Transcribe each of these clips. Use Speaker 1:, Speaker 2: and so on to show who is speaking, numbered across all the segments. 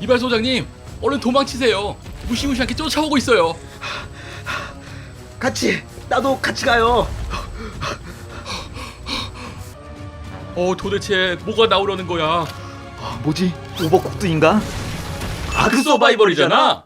Speaker 1: 이발 소장님, 얼른 도망치세요. 무시무시하게 쫓아오고 있어요.
Speaker 2: 같이 나도 같이 가요.
Speaker 1: 어, 도대체 뭐가 나오려는 거야?
Speaker 2: 아, 뭐지? 오버쿡드인가?
Speaker 1: 아크 서바이벌이잖아.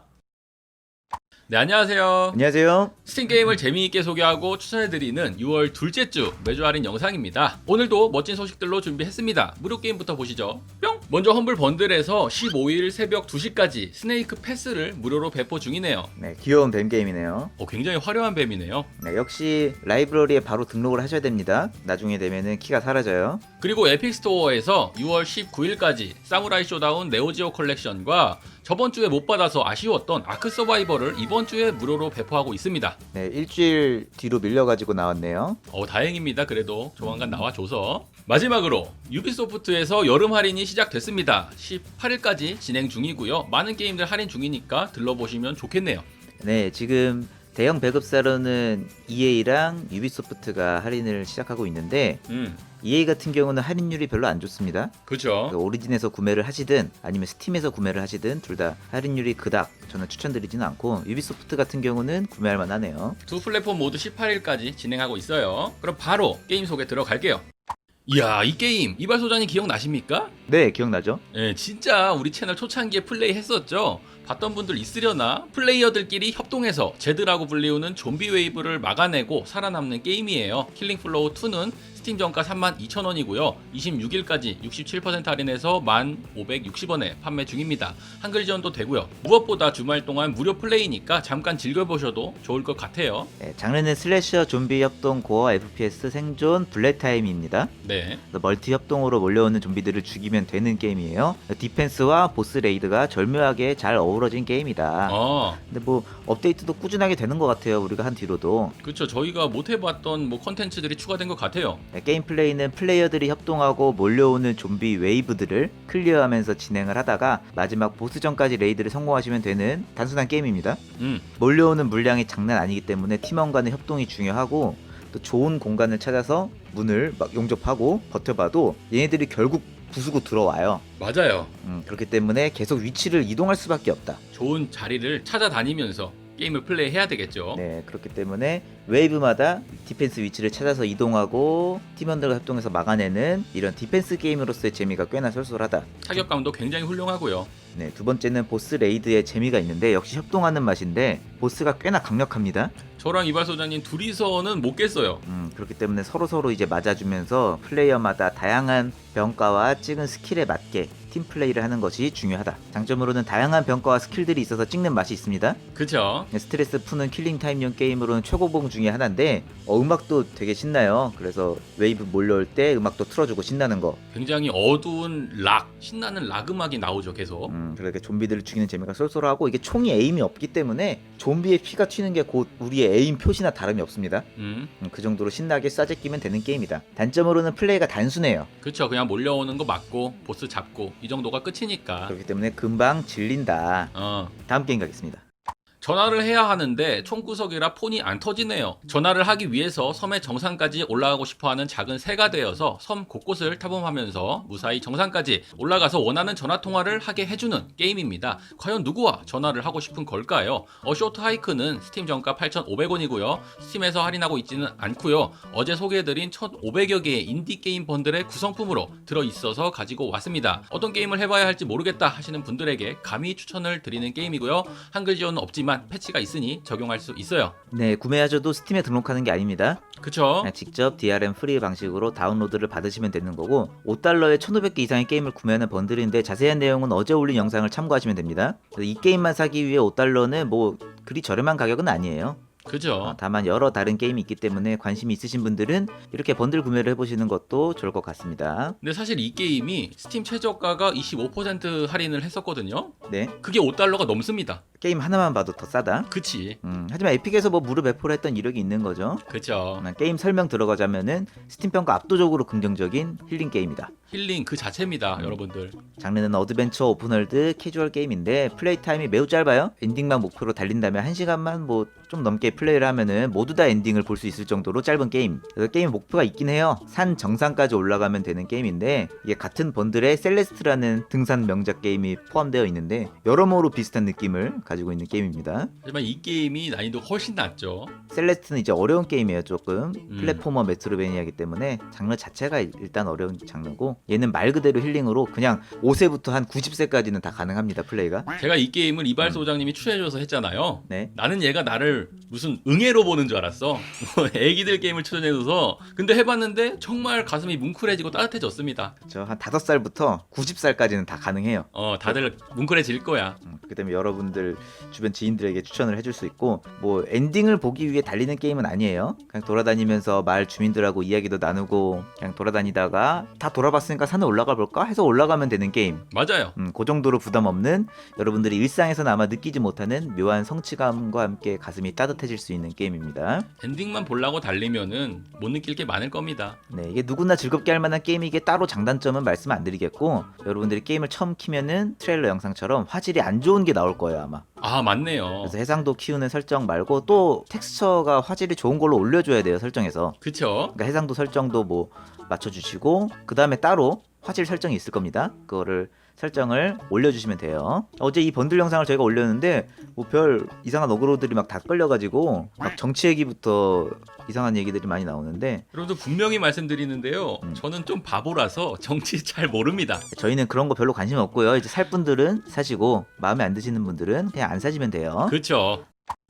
Speaker 1: 네, 안녕하세요.
Speaker 2: 안녕하세요.
Speaker 1: 스팀 게임을 재미있게 소개하고 추천해드리는 6월 둘째 주 매주 할인 영상입니다. 오늘도 멋진 소식들로 준비했습니다. 무료 게임부터 보시죠. 뿅! 먼저 험블 번들에서 15일 새벽 2시까지 스네이크 패스를 무료로 배포 중이네요.
Speaker 2: 네, 귀여운 뱀 게임이네요.
Speaker 1: 어, 굉장히 화려한 뱀이네요.
Speaker 2: 네, 역시 라이브러리에 바로 등록을 하셔야 됩니다. 나중에 되면은 키가 사라져요.
Speaker 1: 그리고 에픽 스토어에서 6월 19일까지 사무라이 쇼다운 네오지오 컬렉션과 저번 주에 못 받아서 아쉬웠던 아크 서바이벌을 이번 주에 무료로 배포하고 있습니다.
Speaker 2: 네, 일주일 뒤로 밀려가지고 나왔네요.
Speaker 1: 어 다행입니다. 그래도 조만간 나와줘서 마지막으로 유비소프트에서 여름 할인이 시작됐습니다. 18일까지 진행 중이고요. 많은 게임들 할인 중이니까 들러보시면 좋겠네요.
Speaker 2: 네, 지금 대형 배급사로는 EA랑 유비소프트가 할인을 시작하고 있는데
Speaker 1: 음,
Speaker 2: EA 같은 경우는 할인율이 별로 안 좋습니다.
Speaker 1: 그렇죠.
Speaker 2: 그 오리진에서 구매를 하시든 아니면 스팀에서 구매를 하시든 둘 다 할인율이 그닥 저는 추천드리지는 않고 유비소프트 같은 경우는 구매할 만하네요.
Speaker 1: 두 플랫폼 모두 18일까지 진행하고 있어요. 그럼 바로 게임 소개 들어갈게요. 이야 이 게임 이발 소장님 기억나십니까?
Speaker 2: 네, 기억나죠?
Speaker 1: 예, 진짜 우리 채널 초창기에 플레이 했었죠. 봤던 분들 있으려나? 플레이어들끼리 협동해서 제드라고 불리우는 좀비 웨이브를 막아내고 살아남는 게임이에요. 킬링 플로우 2는 스팀 정가 32,000원이고요. 26일까지 67% 할인해서 1,560원에 판매 중입니다. 한글 지원도 되고요. 무엇보다 주말 동안 무료 플레이니까 잠깐 즐겨보셔도 좋을 것 같아요.
Speaker 2: 네, 장르는 슬래셔 좀비 협동 고어 FPS 생존 블랙타임입니다.
Speaker 1: 네.
Speaker 2: 그래서 멀티 협동으로 몰려오는 좀비들을 죽이면 되는 게임이에요. 디펜스와 보스 레이드가 절묘하게 잘 어우러진 게임이다.
Speaker 1: 어,
Speaker 2: 근데 뭐 업데이트도 꾸준하게 되는 것 같아요. 우리가 한 뒤로도
Speaker 1: 그쵸. 저희가 못 해봤던 뭐 컨텐츠들이 추가된 것 같아요.
Speaker 2: 네, 게임 플레이는 플레이어들이 협동하고 몰려오는 좀비 웨이브들을 클리어하면서 진행을 하다가 마지막 보스전까지 레이드를 성공하시면 되는 단순한 게임입니다.
Speaker 1: 음,
Speaker 2: 몰려오는 물량이 장난 아니기 때문에 팀원 간의 협동이 중요하고 또 좋은 공간을 찾아서 문을 막 용접하고 버텨봐도 얘네들이 결국 부수고 들어와요.
Speaker 1: 맞아요.
Speaker 2: 음, 그렇기 때문에 계속 위치를 이동할 수밖에 없다.
Speaker 1: 좋은 자리를 찾아다니면서 게임을 플레이해야 되겠죠.
Speaker 2: 네, 그렇기 때문에 웨이브마다 디펜스 위치를 찾아서 이동하고 팀원들과 협동해서 막아내는 이런 디펜스 게임으로서의 재미가 꽤나 쏠쏠하다.
Speaker 1: 타격감도 굉장히 훌륭하고요.
Speaker 2: 네, 두 번째는 보스 레이드의 재미가 있는데 역시 협동하는 맛인데 보스가 꽤나 강력합니다.
Speaker 1: 저랑 이발 소장님 둘이서는 못 깼어요.
Speaker 2: 음, 그렇기 때문에 서로 서로 이제 맞아주면서 플레이어마다 다양한 병가와 찍은 스킬에 맞게 팀 플레이를 하는 것이 중요하다. 장점으로는 다양한 병가와 스킬들이 있어서 찍는 맛이 있습니다.
Speaker 1: 그쵸?
Speaker 2: 스트레스 푸는 킬링 타임용 게임으로는 최고봉 중에 하나인데 어, 음악도 되게 신나요. 그래서 웨이브 몰려올 때 음악도 틀어주고 신나는 거.
Speaker 1: 굉장히 어두운 락, 신나는 락 음악이 나오죠, 계속.
Speaker 2: 음, 그렇게 좀비들을 죽이는 재미가 쏠쏠하고 이게 총이 에임이 없기 때문에 좀비의 피가 튀는 게 곧 우리의 에임 표시나 다름이 없습니다.
Speaker 1: 음,
Speaker 2: 음, 그 정도로 신나게 쏴제끼면 되는 게임이다. 단점으로는 플레이가 단순해요.
Speaker 1: 그쵸. 그냥 몰려오는 거 맞고, 보스 잡고, 이 정도가 끝이니까.
Speaker 2: 그렇기 때문에 금방 질린다.
Speaker 1: 어.
Speaker 2: 다음 게임 가겠습니다.
Speaker 1: 전화를 해야 하는데 총구석이라 폰이 안 터지네요. 전화를 하기 위해서 섬의 정상까지 올라가고 싶어하는 작은 새가 되어서 섬 곳곳을 탐험하면서 무사히 정상까지 올라가서 원하는 전화 통화를 하게 해주는 게임입니다. 과연 누구와 전화를 하고 싶은 걸까요? 어쇼트 하이크는 스팀 정가 8,500원이고요. 스팀에서 할인하고 있지는 않고요. 어제 소개해드린 1,500여 개의 인디 게임 번들의 구성품으로 들어 있어서 가지고 왔습니다. 어떤 게임을 해봐야 할지 모르겠다 하시는 분들에게 감히 추천을 드리는 게임이고요. 한글 지원은 없지만 패치가 있으니 적용할 수 있어요.
Speaker 2: 네, 구매하셔도 스팀에 등록하는 게 아닙니다.
Speaker 1: 그쵸?
Speaker 2: 그냥 직접 DRM 프리 방식으로 다운로드를 받으시면 되는 거고 5달러에 1,500개 이상의 게임을 구매하는 번들인데 자세한 내용은 어제 올린 영상을 참고하시면 됩니다. 이 게임만 사기 위해 5달러는 뭐 그리 저렴한 가격은 아니에요.
Speaker 1: 그죠?
Speaker 2: 어, 다만 여러 다른 게임이 있기 때문에 관심이 있으신 분들은 이렇게 번들 구매를 해보시는 것도 좋을 것 같습니다.
Speaker 1: 근데 사실 이 게임이 스팀 최저가가 25% 할인을 했었거든요.
Speaker 2: 네,
Speaker 1: 그게 5달러가 넘습니다.
Speaker 2: 게임 하나만 봐도 더 싸다.
Speaker 1: 그치
Speaker 2: 음, 하지만 에픽에서 뭐 무료 배포를 했던 이력이 있는 거죠.
Speaker 1: 그쵸
Speaker 2: 음, 게임 설명 들어가자면은 스팀 평가 압도적으로 긍정적인 힐링 게임이다.
Speaker 1: 힐링 그 자체입니다
Speaker 2: 음.
Speaker 1: 여러분들
Speaker 2: 장르는 어드벤처 오픈월드 캐주얼 게임인데 플레이 타임이 매우 짧아요. 엔딩만 목표로 달린다면 1시간만 뭐좀 넘게 플레이를 하면은 모두 다 엔딩을 볼 수 있을 정도로 짧은 게임. 그래서 게임 목표가 있긴 해요. 산 정상까지 올라가면 되는 게임인데 이게 같은 번들에 셀레스트라는 등산 명작 게임이 포함되어 있는데 여러모로 비슷한 느낌을 가지고 있는 게임입니다.
Speaker 1: 하지만 이 게임이 난이도가 훨씬 낮죠
Speaker 2: 셀레스트는 이제 어려운 게임이에요 조금
Speaker 1: 음.
Speaker 2: 플랫포머 메트로베니아이기 때문에 장르 자체가 일- 일단 어려운 장르고 얘는 말 그대로 힐링으로 그냥 5세부터 한 90세까지는 다 가능합니다 플레이가
Speaker 1: 제가 이 게임을 이발
Speaker 2: 음.
Speaker 1: 소장님이 추천해줘서 했잖아요
Speaker 2: 네
Speaker 1: 나는 얘가 나를 무슨 응애로 보는 줄 알았어. 뭐 애기들 게임을 추천해줘서 근데 해봤는데 정말 가슴이 뭉클해지고 따뜻해졌습니다.
Speaker 2: 저한 5살부터 90살까지는 다 가능해요
Speaker 1: 어 다들 뭉클해질 거야.
Speaker 2: 음, 그렇기 때문에 여러분들 주변 지인들에게 추천을 해줄 수 있고 뭐 엔딩을 보기 위해 달리는 게임은 아니에요 그냥 돌아다니면서 마을 주민들하고 이야기도 나누고 그냥 돌아다니다가 다 돌아봤으니까 산에 올라가 볼까 해서 올라가면 되는 게임
Speaker 1: 맞아요.
Speaker 2: 음, 그 정도로 부담 없는 여러분들이 일상에서는 아마 느끼지 못하는 묘한 성취감과 함께 가슴이 따뜻해질 수 있는 게임입니다.
Speaker 1: 엔딩만 보려고 달리면은 못 느낄 게 많을 겁니다.
Speaker 2: 네, 이게 누구나 즐겁게 할 만한 게임이기에 따로 장단점은 말씀 안 드리겠고 여러분들이 게임을 처음 키면은 트레일러 영상처럼 화질이 안 좋은 게 나올 거예요 아마.
Speaker 1: 아 맞네요.
Speaker 2: 그래서 해상도 키우는 설정 말고 또 텍스처가 화질이 좋은 걸로 올려줘야 돼요 설정에서.
Speaker 1: 그쵸?
Speaker 2: 그러니까 해상도 설정도 뭐 맞춰주시고 그 다음에 따로 화질 설정이 있을 겁니다. 그거를 설정을 올려주시면 돼요. 어제 이 번들 영상을 저희가 올렸는데 뭐 별 이상한 어그로들이 막 다 끌려가지고 막 정치 얘기부터 이상한 얘기들이 많이 나오는데
Speaker 1: 여러분들 분명히 말씀드리는데요.
Speaker 2: 음.
Speaker 1: 저는 좀 바보라서 정치 잘 모릅니다.
Speaker 2: 저희는 그런 거 별로 관심 없고요. 이제 살 분들은 사시고 마음에 안 드시는 분들은 그냥 안 사시면 돼요.
Speaker 1: 그쵸?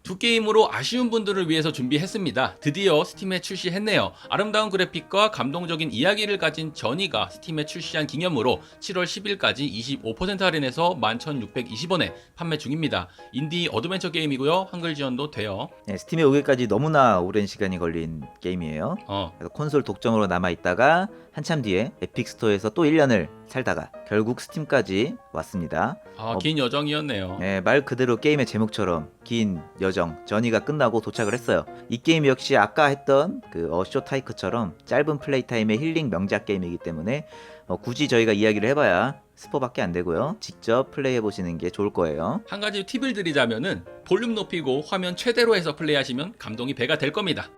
Speaker 1: 두 게임으로 아쉬운 분들을 위해서 준비했습니다. 드디어 스팀에 출시했네요. 아름다운 그래픽과 감동적인 이야기를 가진 전이가 스팀에 출시한 기념으로 7월 10일까지 25% 할인해서 11,620원에 판매 중입니다. 인디 어드벤처 게임이고요. 한글 지원도 돼요.
Speaker 2: 네, 스팀에 오기까지 너무나 오랜 시간이 걸린 게임이에요.
Speaker 1: 어,
Speaker 2: 그래서 콘솔 독점으로 남아 있다가 한참 뒤에 에픽 스토어에서 또 1년을 살다가 결국 스팀까지 왔습니다.
Speaker 1: 아,
Speaker 2: 어.
Speaker 1: 긴 여정이었네요.
Speaker 2: 네, 말 그대로 게임의 제목처럼 긴 여정 전이가 끝나고 도착을 했어요. 이 게임 역시 아까 했던 그 어쇼 타이크처럼 짧은 플레이 타임의 힐링 명작 게임이기 때문에 어, 굳이 저희가 이야기를 해봐야 스포밖에 안 되고요. 직접 플레이해 보시는 게 좋을 거예요.
Speaker 1: 한 가지 팁을 드리자면은 볼륨 높이고 화면 최대로 해서 플레이하시면 감동이 배가 될 겁니다.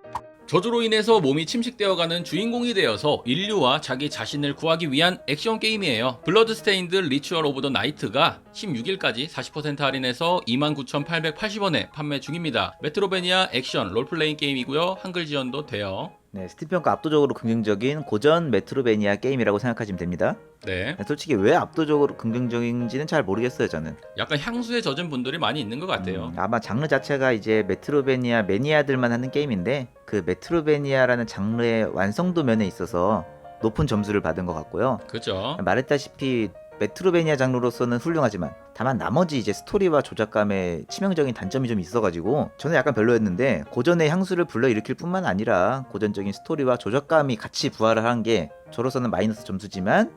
Speaker 1: 저주로 인해서 몸이 침식되어가는 주인공이 되어서 인류와 자기 자신을 구하기 위한 액션 게임이에요. 블러드 스테인드 리추얼 오브 더 나이트가 16일까지 40% 할인해서 29,880원에 판매 중입니다. 메트로베니아 액션 롤플레잉 게임이고요. 한글 지원도 돼요.
Speaker 2: 네, 스팀 평가 압도적으로 긍정적인 고전 메트로베니아 게임이라고 생각하시면 됩니다.
Speaker 1: 네.
Speaker 2: 네, 솔직히 왜 압도적으로 긍정적인지는 잘 모르겠어요, 저는.
Speaker 1: 약간 향수에 젖은 분들이 많이 있는 것 같아요.
Speaker 2: 음, 아마 장르 자체가 이제 메트로베니아 매니아들만 하는 게임인데 그 메트로베니아라는 장르의 완성도 면에 있어서 높은 점수를 받은 것 같고요.
Speaker 1: 그죠?
Speaker 2: 말했다시피 메트로베니아 장르로서는 훌륭하지만 다만 나머지 이제 스토리와 조작감에 치명적인 단점이 좀 있어가지고 저는 약간 별로였는데 고전의 향수를 불러일으킬 뿐만 아니라 고전적인 스토리와 조작감이 같이 부활을 한 게 저로서는 마이너스 점수지만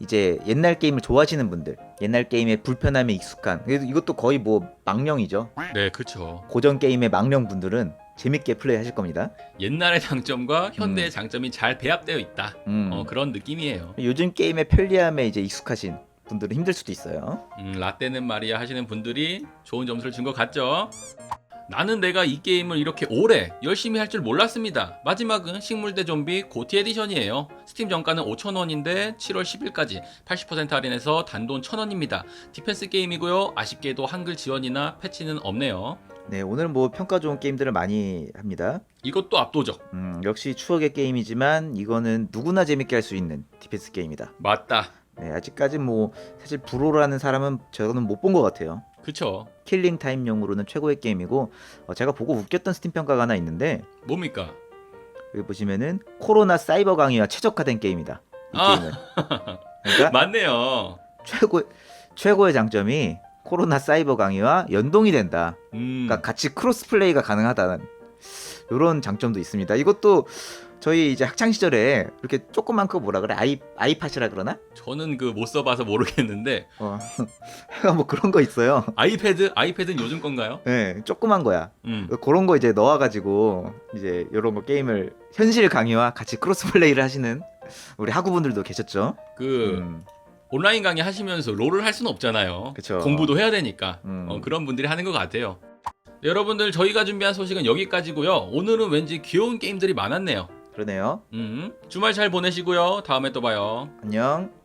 Speaker 2: 이제 옛날 게임을 좋아하시는 분들 옛날 게임의 불편함에 익숙한 이것도 거의 뭐 망령이죠
Speaker 1: 네, 그쵸.
Speaker 2: 고전 게임의 망령 분들은 재밌게 플레이 하실 겁니다
Speaker 1: 옛날의 장점과 현대의 장점이 잘 배합되어 있다.
Speaker 2: 음.
Speaker 1: 어, 그런 느낌이에요.
Speaker 2: 요즘 게임의 편리함에 이제 익숙하신 분들은 힘들 수도 있어요
Speaker 1: 음, 라떼는 말이야 하시는 분들이 좋은 점수를 준 것 같죠? 나는 내가 이 게임을 이렇게 오래 열심히 할 줄 몰랐습니다. 마지막은 식물대 좀비 고티 에디션이에요. 스팀 정가는 5,000원인데 7월 10일까지 80% 할인해서 단돈 1,000원입니다. 디펜스 게임이고요. 아쉽게도 한글 지원이나 패치는 없네요.
Speaker 2: 네 오늘 뭐 평가 좋은 게임들을 많이 합니다
Speaker 1: 이것도 압도적.
Speaker 2: 음, 역시 추억의 게임이지만 이거는 누구나 재밌게 할 수 있는 디펜스 게임이다.
Speaker 1: 맞다.
Speaker 2: 네, 아직까지 뭐 사실 브로라는 사람은 저는 못 본 것 같아요.
Speaker 1: 그쵸?
Speaker 2: 킬링 타임용으로는 최고의 게임이고 어, 제가 보고 웃겼던 스팀 평가가 하나 있는데
Speaker 1: 뭡니까?
Speaker 2: 여기 보시면은 코로나 사이버 강의와 최적화된 게임이다. 이
Speaker 1: 아.
Speaker 2: 게임은. 그러니까
Speaker 1: 맞네요.
Speaker 2: 최고 최고의 장점이 코로나 사이버 강의와 연동이 된다.
Speaker 1: 음,
Speaker 2: 그러니까 같이 크로스 플레이가 가능하다는 이런 장점도 있습니다. 이것도 저희 이제 학창 시절에 이렇게 조그만 그 뭐라 그래 아이 아이팟이라 그러나?
Speaker 1: 저는 그 못 써봐서 모르겠는데
Speaker 2: 어, 뭐 그런 거 있어요.
Speaker 1: 아이패드 아이패드는 요즘 건가요?
Speaker 2: 네, 조그만 거야.
Speaker 1: 음.
Speaker 2: 그런 거 이제 넣어가지고 이제 이런 거 게임을 현실 강의와 같이 크로스 플레이를 하시는 우리 학우분들도 계셨죠.
Speaker 1: 그
Speaker 2: 음,
Speaker 1: 온라인 강의 하시면서 롤을 할 수는 없잖아요.
Speaker 2: 그쵸.
Speaker 1: 공부도 해야 되니까
Speaker 2: 음.
Speaker 1: 어, 그런 분들이 하는 것 같아요. 네, 여러분들 저희가 준비한 소식은 여기까지고요. 오늘은 왠지 귀여운 게임들이 많았네요.
Speaker 2: 그러네요.
Speaker 1: 음, 주말 잘 보내시고요. 다음에 또 봐요.
Speaker 2: 안녕.